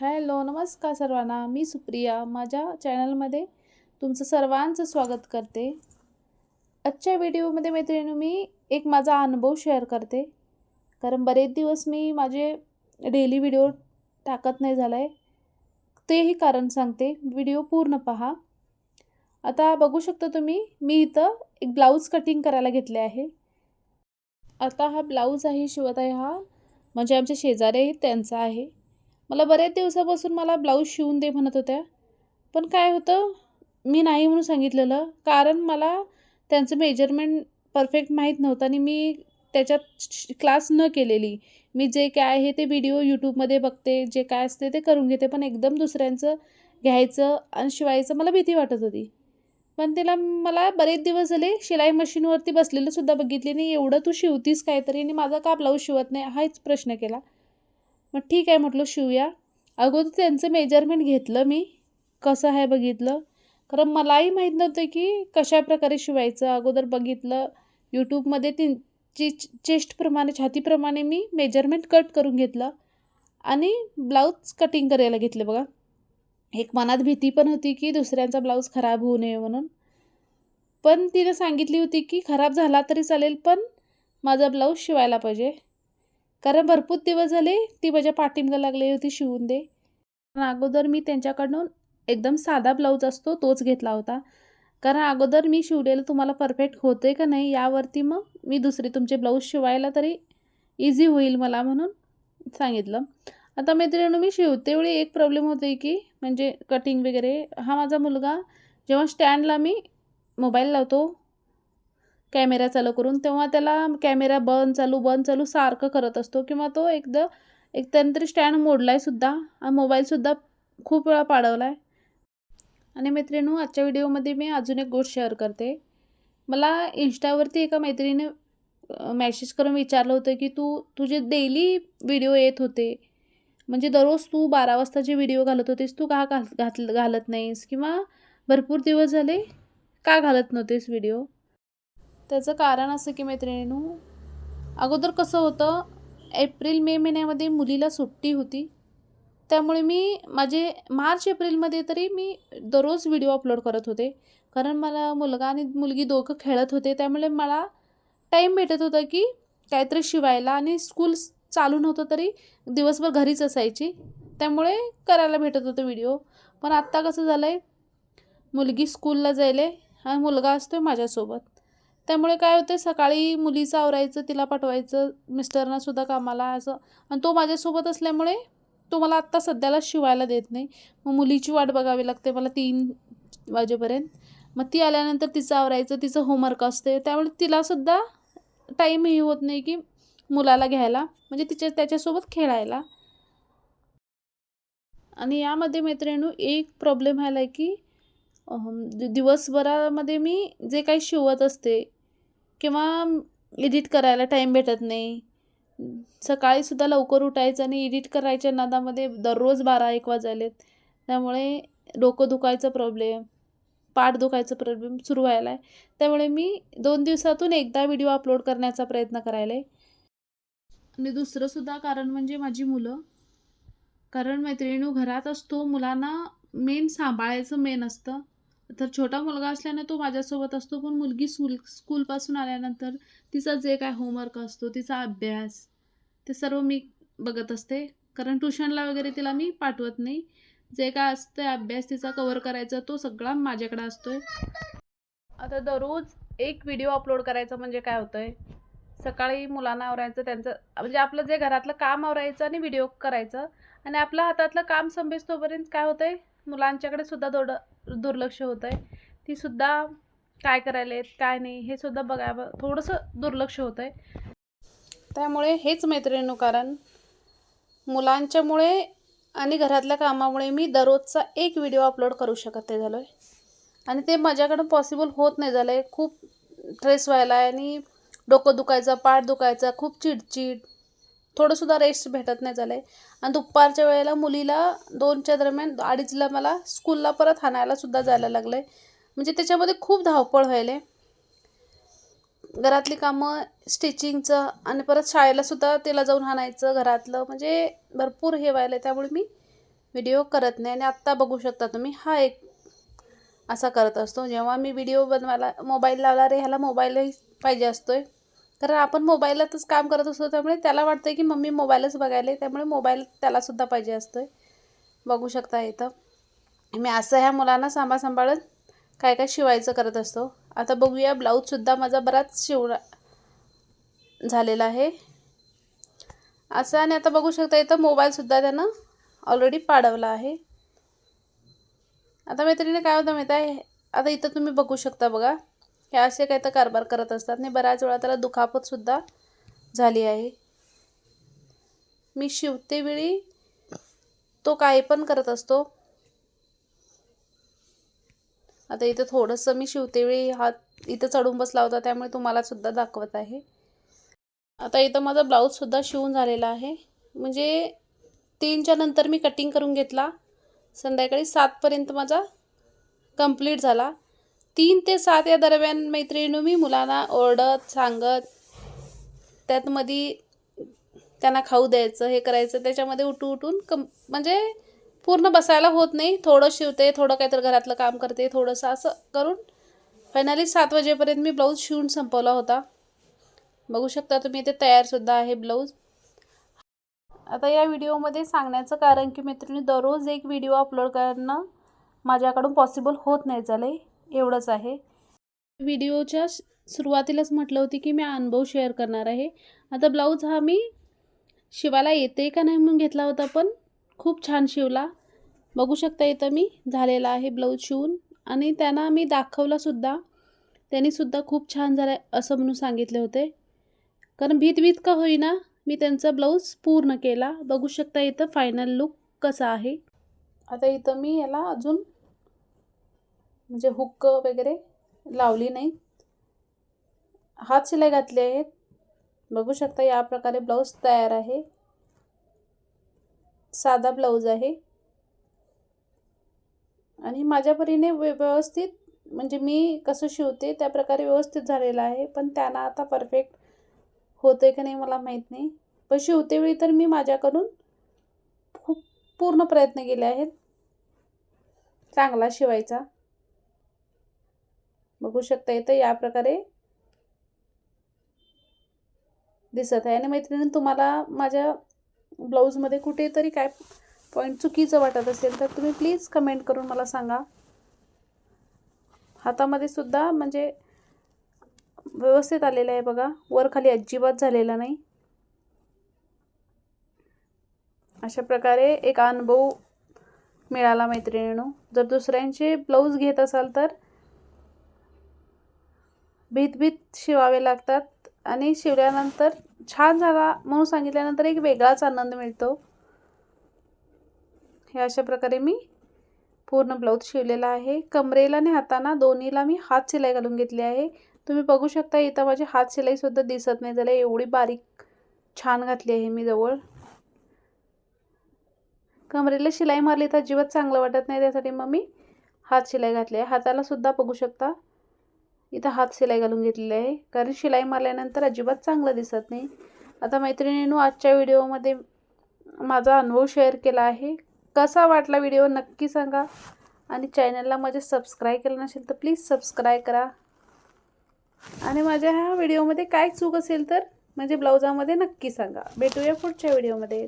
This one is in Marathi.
हॅलो नमस्कार सर्वांना. मी सुप्रिया. माझ्या चॅनलमध्ये तुमचं सर्वांचं स्वागत करते. आजच्या व्हिडिओमध्ये मैत्रिणी मी एक माझा अनुभव शेअर करते. कारण बरेच दिवस मी माझे डेली व्हिडिओ टाकत नाही झाला आहे तेही कारण सांगते. व्हिडिओ पूर्ण पहा. आता बघू शकता तुम्ही मी इथं एक ब्लाऊज कटिंग करायला घेतले आहे. आता हा ब्लाऊज आहे शिवत आहे हा. म्हणजे आमचे शेजारी आहेत त्यांचा आहे. मला बऱ्याच दिवसापासून मला ब्लाऊज शिवून दे म्हणत होत्या. पण काय होतं मी नाही म्हणून सांगितलेलं. कारण मला त्यांचं मेजरमेंट परफेक्ट माहीत नव्हतं आणि मी त्याच्यात क्लास न केलेली. मी जे काय आहे ते व्हिडिओ यूट्यूबमध्ये बघते जे काय असते ते करून घेते. पण एकदम दुसऱ्यांचं घ्यायचं आणि शिवायचं मला भीती वाटत होती. पण तिला मला बरेच दिवस झाले शिलाई मशीनवरती बसलेलं सुद्धा बघितली नाही एवढं तू शिवतीस काहीतरी आणि माझा का ब्लाऊज शिवत नाही हाच प्रश्न केला. मग ठीक आहे म्हटलं शिवूया. अगोदर त्यांचं मेजरमेंट घेतलं मी. कसं आहे बघितलं. कारण मलाही माहीत नव्हतं की कशा प्रकारे शिवायचं. अगोदर बघितलं यूट्यूबमध्ये त्यांची चेस्टप्रमाणे छातीप्रमाणे मी मेजरमेंट कट करून घेतलं. आणि ब्लाऊज कटिंग करायला घेतलं बघा. एक मनात भीती पण होती की दुसऱ्यांचा ब्लाऊज खराब होऊ नये म्हणून. पण तिने सांगितली होती की खराब झाला तरी चालेल पण माझा ब्लाऊज शिवायला पाहिजे. कारण भरपूर दिवस झाले ती माझ्या पाठिंबा लागली होती शिवून दे. पण अगोदर मी त्यांच्याकडून एकदम साधा ब्लाऊज असतो तोच घेतला होता. कारण अगोदर मी शिवलेलं तुम्हाला परफेक्ट होते का नाही यावरती मग मी दुसरे तुमचे ब्लाऊज शिवायला तरी इझी होईल मला म्हणून सांगितलं. आता मैत्रिणी मी शिवते वेळी एक प्रॉब्लेम होते की म्हणजे कटिंग वगैरे. हा माझा मुलगा जेव्हा स्टँडला मी मोबाईल लावतो कॅमेरा चालू करून तेव्हा त्याला कॅमेरा बंद चालू बंद चालू सारखं करत असतो किंवा तो एकदा एक तरी स्टँड मोडला आहे सुद्धा आणि मोबाईलसुद्धा खूप वेळा पाडवला आहे आणि मैत्रिणू आजच्या व्हिडिओमध्ये मी अजून एक गोष्ट शेअर करते. मला इन्स्टावरती एका मैत्रिणीने मॅसेज करून विचारलं होतं की तू तुझे डेली व्हिडिओ येत होते. म्हणजे दररोज तू बारा वाजताचे व्हिडिओ घालत होतीस तू का घाल घात घालत नाहीस? किंवा भरपूर दिवस झाले का घालत नव्हतेस व्हिडिओ त्याचं कारण असं की मैत्रिणीनू अगोदर कसं होतं एप्रिल मे महिन्यामध्ये मुलीला सुट्टी होती. त्यामुळे मी माझे मार्च एप्रिलमध्ये तरी मी दररोज व्हिडिओ अपलोड करत होते. कारण मला मुलगा आणि मुलगी दोघं खेळत होते. त्यामुळे मला टाईम भेटत होता की काहीतरी शिवायला आणि स्कूल चालू नव्हतं तरी दिवसभर घरीच असायची. त्यामुळे करायला भेटत होतं व्हिडिओ. पण आत्ता कसं झालं आहे मुलगी स्कूलला जायले आणि मुलगा असतो आहे माझ्यासोबत. त्यामुळे काय होतं सकाळी मुलीचं आवरायचं तिला पाठवायचं मिस्टरनासुद्धा कामाला असं. आणि तो माझ्यासोबत असल्यामुळे तो मला आत्ता सध्याला शिवायला देत नाही. मग मुलीची वाट बघावी लागते मला तीन वाजेपर्यंत. मग ती आल्यानंतर तिचं आवरायचं तिचं होमवर्क असते त्यामुळे तिलासुद्धा टाईमही होत नाही की मुलाला घ्यायला म्हणजे तिच्या त्याच्यासोबत खेळायला. आणि यामध्ये मैत्रिणू एक प्रॉब्लेम व्हायला आहे की दिवसभरामध्ये मी जे काही शिवत असते किंवा एडिट करायला टाईम भेटत नाही. सकाळीसुद्धा लवकर उठायचं आणि एडिट करायच्या नादामध्ये दररोज बारा एक वाजायलेत. त्यामुळे डोकं दुखायचं प्रॉब्लेम पाठ दुखायचं प्रॉब्लेम सुरू व्हायला आहे त्यामुळे मी दोन दिवसातून एकदा व्हिडिओ अपलोड करण्याचा प्रयत्न करायला. आहे आणि दुसरंसुद्धा कारण म्हणजे माझी मुलं. कारण मैत्रिणीनो घरात असतो मुलांना मेन सांभाळायचं मेन असतं. तर छोटा मुलगा असल्याने तो माझ्यासोबत असतो पण मुलगी स्कूल स्कूलपासून आल्यानंतर तिचा जे काय होमवर्क असतो तिचा अभ्यास ते सर्व मी बघत असते. कारण ट्युशनला वगैरे तिला मी पाठवत नाही. जे काय असतं अभ्यास तिचा कवर करायचा तो सगळा माझ्याकडे असतो आहे आता दररोज एक व्हिडिओ अपलोड करायचा म्हणजे काय होतं आहे सकाळी मुलांना आवरायचं त्यांचं म्हणजे आपलं जे घरातलं काम आवरायचं आणि व्हिडिओ करायचं. आणि आपल्या हातातलं काम संपेस्तोपर्यंत काय होतं आहे मुलांच्याकडे सुद्धा थोडं दुर्लक्ष होतं आहे. तीसुद्धा काय करायला आहेत काय नाही हे सुद्धा बघावं थोडंसं दुर्लक्ष होतं आहे. त्यामुळे हेच मैत्रिणीनं कारण मुलांच्यामुळे आणि घरातल्या कामामुळे मी दररोजचा एक व्हिडिओ अपलोड करू शकत नाही झालो आहे आणि ते माझ्याकडं पॉसिबल होत नाही झालं आहे खूप ट्रेस व्हायला आहे आणि डोकं दुखायचं पाठ दुखायचा खूप चिडचिड. थोडंसुद्धा रेस्ट भेटत नाही झालं आहे आणि दुपारच्या वेळेला मुलीला दोनच्या दरम्यान अडीचला मला स्कूलला परत हाणायलासुद्धा जायला लागलं आहे म्हणजे त्याच्यामध्ये खूप धावपळ व्हायले. घरातली कामं स्टिचिंगचं आणि परत शाळेलासुद्धा तिला जाऊन हाणायचं घरातलं. म्हणजे भरपूर हे व्हायलं आहे त्यामुळे मी व्हिडिओ करत नाही. आणि आत्ता बघू शकता तुम्ही हा एक असा करत असतो. जेव्हा मी व्हिडिओ बनवायला मोबाईल लावला रे ह्याला मोबाईलही पाहिजे असतो आहे कारण आपण मोबाईलातच काम करत असतो त्यामुळे त्याला वाटतं की मम्मी मोबाईलच बघायला त्यामुळे मोबाईल त्यालासुद्धा पाहिजे असतो आहे बघू शकता इथं. मी असं ह्या मुलांना सांभाळ सांभाळत काय काय शिवायचं करत असतो. आता बघूया ब्लाऊजसुद्धा माझा बराच शिवणा झालेला आहे. असं आणि आता बघू शकता इथं मोबाईलसुद्धा त्यानं ऑलरेडी पाडवला आहे. आता मैत्रिणी काय होतं माहीत आहे? आता इथं तुम्ही बघू शकता बघा. हे असे काही तर कारभार करत असतात. आणि बऱ्याच वेळा त्याला दुखापतसुद्धा झाली आहे. मी शिवतेवेळी तो काही पण करत असतो. आता इथं थोडंसं मी शिवतेवेळी हात इथं चढून बसला होता त्यामुळे तुम्हालासुद्धा दाखवत आहे. आता इथं माझा ब्लाऊजसुद्धा शिवून झालेला आहे. म्हणजे तीनच्या नंतर मी कटिंग करून घेतला. संध्याकाळी सातपर्यंत माझा कंप्लीट झाला. तीन ते सात या दरम्यान मैत्रिणी मी मुलांना ओरडत सांगत त्यात मध्ये त्यांना खाऊ द्यायचं हे करायचं त्याच्यामध्ये उठू उठून कम म्हणजे पूर्ण बसायला होत नाही. थोडं शिवते थोडं काहीतरी घरातलं काम करते थोडंसं असं करून फायनली सात वाजेपर्यंत मी ब्लाऊज शिवून संपवला होता. बघू शकता तुम्ही इथे तयारसुद्धा आहे ब्लाऊज आता या व्हिडिओमध्ये सांगण्याचं कारण की मैत्रिणी दररोज एक व्हिडिओ अपलोड करणं माझ्याकडून पॉसिबल होत नाही झालं एवढंच आहे. व्हिडिओच्या सुरुवातीलाच म्हटलं होती की मी अनुभव शेअर करणार आहे. आता ब्लाऊज हा मी शिवायला येते का नाही म्हणून घेतला होता पण खूप छान शिवला. बघू शकता इथं मी झालेला आहे ब्लाऊज शिवून. आणि त्यांना मी दाखवलासुद्धा त्यांनीसुद्धा खूप छान झालं असं म्हणून सांगितले होते. कारण भीतभीत का होईना मी त्यांचा ब्लाऊज पूर्ण केला. बघू शकता इथं फायनल लुक कसा आहे. आता इथं मी याला अजून म्हणजे हुक्क वगैरे लावली नाही. हात शिलाई घातले आहेत बघू शकता या प्रकारे ब्लाऊज तयार आहे. साधा ब्लाऊज आहे. आणि माझ्या परीने व्यवस्थित म्हणजे मी कसं शिवते त्या प्रकारे व्यवस्थित झालेलं आहे. पण त्यांना आता परफेक्ट होते का नाही मला माहीत नाही. पण शिवतेवेळी तर मी माझ्याकडून खूप पूर्ण प्रयत्न केले आहेत. चांगला शिवायचा. बघू शकता इथं या प्रकारे दिसत आहे. आणि मैत्रिणी तुम्हाला माझ्या ब्लाऊजमध्ये कुठेतरी काय पॉईंट चुकीचं वाटत असेल तर तुम्ही प्लीज कमेंट करून मला सांगा. हातामध्ये सुद्धा म्हणजे व्यवस्थित आलेलं आहे बघा. वर खाली अजिबात झालेला नाही. अशा प्रकारे एक अनुभव मिळाला मैत्रिणीनो. जर दुसऱ्यांचे ब्लाऊज घेत असाल तर भीत भीत शिवावे लागतात. आणि शिवल्यानंतर छान झाला म्हणून सांगितल्यानंतर एक वेगळाच आनंद मिळतो. हे अशा प्रकारे मी पूर्ण ब्लाऊज शिवलेला आहे. कमरेला आणि हाताना दोन्हीला मी हात शिलाई घालून घेतली आहे. तुम्ही बघू शकता इथं माझी हात शिलाईसुद्धा दिसत नाही. झालं एवढी बारीक छान घातली आहे मी जवळ. कमरेला शिलाई मारली तर अजिबात चांगलं वाटत नाही. त्यासाठी मग मी हात शिलाई घातली आहे. हाताला सुद्धा बघू शकता. इथं हात शिलाई घालून घेतलेली आहे. कारण शिलाई मारल्यानंतर अजिबात चांगलं दिसत नाही. आता मैत्रिणींनो आजच्या व्हिडिओमध्ये माझा अनुभव शेअर केला आहे. कसा वाटला व्हिडिओ नक्की सांगा. आणि चॅनलला माझे सबस्क्राईब केलं नसेल तर प्लीज सबस्क्राईब करा. आणि माझ्या ह्या व्हिडिओमध्ये काय चूक असेल तर म्हणजे ब्लाऊजामध्ये नक्की सांगा. भेटूया पुढच्या व्हिडिओमध्ये.